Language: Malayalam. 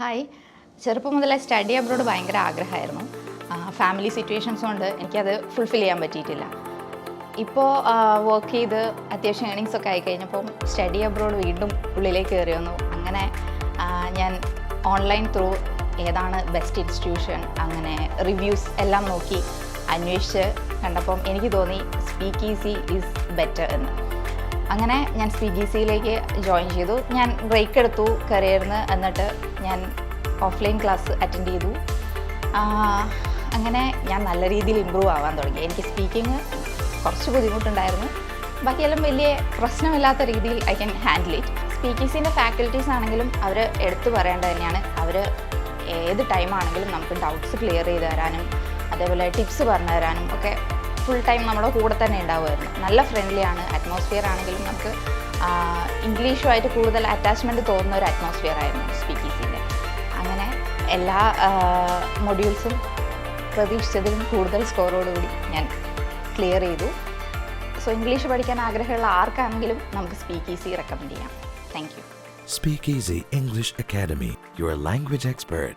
ഹായ് ചെറുപ്പം മുതലേ സ്റ്റഡി അബ്രോഡ് ഭയങ്കര ആഗ്രഹമായിരുന്നു. ഫാമിലി സിറ്റുവേഷൻസ് കൊണ്ട് എനിക്കത് ഫുൾഫിൽ ചെയ്യാൻ പറ്റിയിട്ടില്ല. ഇപ്പോൾ വർക്ക് ചെയ്ത് അത്യാവശ്യം ഏണിങ്സ് ഒക്കെ ആയി കഴിഞ്ഞപ്പം സ്റ്റഡി അബ്രോഡ് വീണ്ടും ഉള്ളിലേക്ക് കയറി വന്നു. അങ്ങനെ ഞാൻ ഓൺലൈൻ ത്രൂ ഏതാണ് ബെസ്റ്റ് ഇൻസ്റ്റിറ്റ്യൂഷൻ അങ്ങനെ റിവ്യൂസ് എല്ലാം നോക്കി അന്വേഷിച്ച് കണ്ടപ്പം എനിക്ക് തോന്നി സ്പീക്ക് ഈസി ഈസ് ബെറ്റർ എന്ന്. അങ്ങനെ ഞാൻ സി ജി സിയിലേക്ക് ജോയിൻ ചെയ്തു. ഞാൻ ബ്രേക്ക് എടുത്തു കരിയറിന് എന്നിട്ട് ഞാൻ ഓഫ്ലൈൻ ക്ലാസ് അറ്റൻഡ് ചെയ്തു. അങ്ങനെ ഞാൻ നല്ല രീതിയിൽ ഇമ്പ്രൂവ് ആവാൻ തുടങ്ങി. എനിക്ക് സ്പീക്കിംഗ് കുറച്ച് ബുദ്ധിമുട്ടുണ്ടായിരുന്നു. ബാക്കിയെല്ലാം വലിയ പ്രശ്നമില്ലാത്ത രീതിയിൽ ഐ ക്യാൻ ഹാൻഡിൽ ഇറ്റ് സ്പീക്കീസിന്റെ ഫാക്കൽറ്റീസ് ആണെങ്കിലും അവർ എടുത്തു പറയേണ്ടത് തന്നെയാണ്. അവർ ഏത് ടൈമാണെങ്കിലും നമുക്ക് ഡൗട്ട്സ് ക്ലിയർ ചെയ്ത് തരാനും അതേപോലെ ടിപ്സ് പറഞ്ഞു തരാനും ഒക്കെ ഫുൾ ടൈം നമ്മുടെ കൂടെ തന്നെ ഉണ്ടാവുമായിരുന്നു. നല്ല ഫ്രണ്ട്ലി ആണ്. അറ്റ്മോസ്ഫിയർ ആണെങ്കിലും നമുക്ക് ഇംഗ്ലീഷുമായിട്ട് കൂടുതൽ അറ്റാച്ച്മെന്റ് തോന്നുന്ന ഒരു അറ്റ്മോസ്ഫിയർ ആയിരുന്നു സ്പീക്കീസിന്റെ അങ്ങനെ എല്ലാ മൊഡ്യൂൾസും പ്രതീക്ഷിച്ചതിലും കൂടുതൽ സ്കോറോടുകൂടി ഞാൻ ക്ലിയർ ചെയ്തു. സോ ഇംഗ്ലീഷ് പഠിക്കാൻ ആഗ്രഹമുള്ള ആർക്കാണെങ്കിലും നമുക്ക് സ്പീക്ക് ഈസി റെക്കമെൻഡ് ചെയ്യാം. Thank you Easy English Academy your language expert.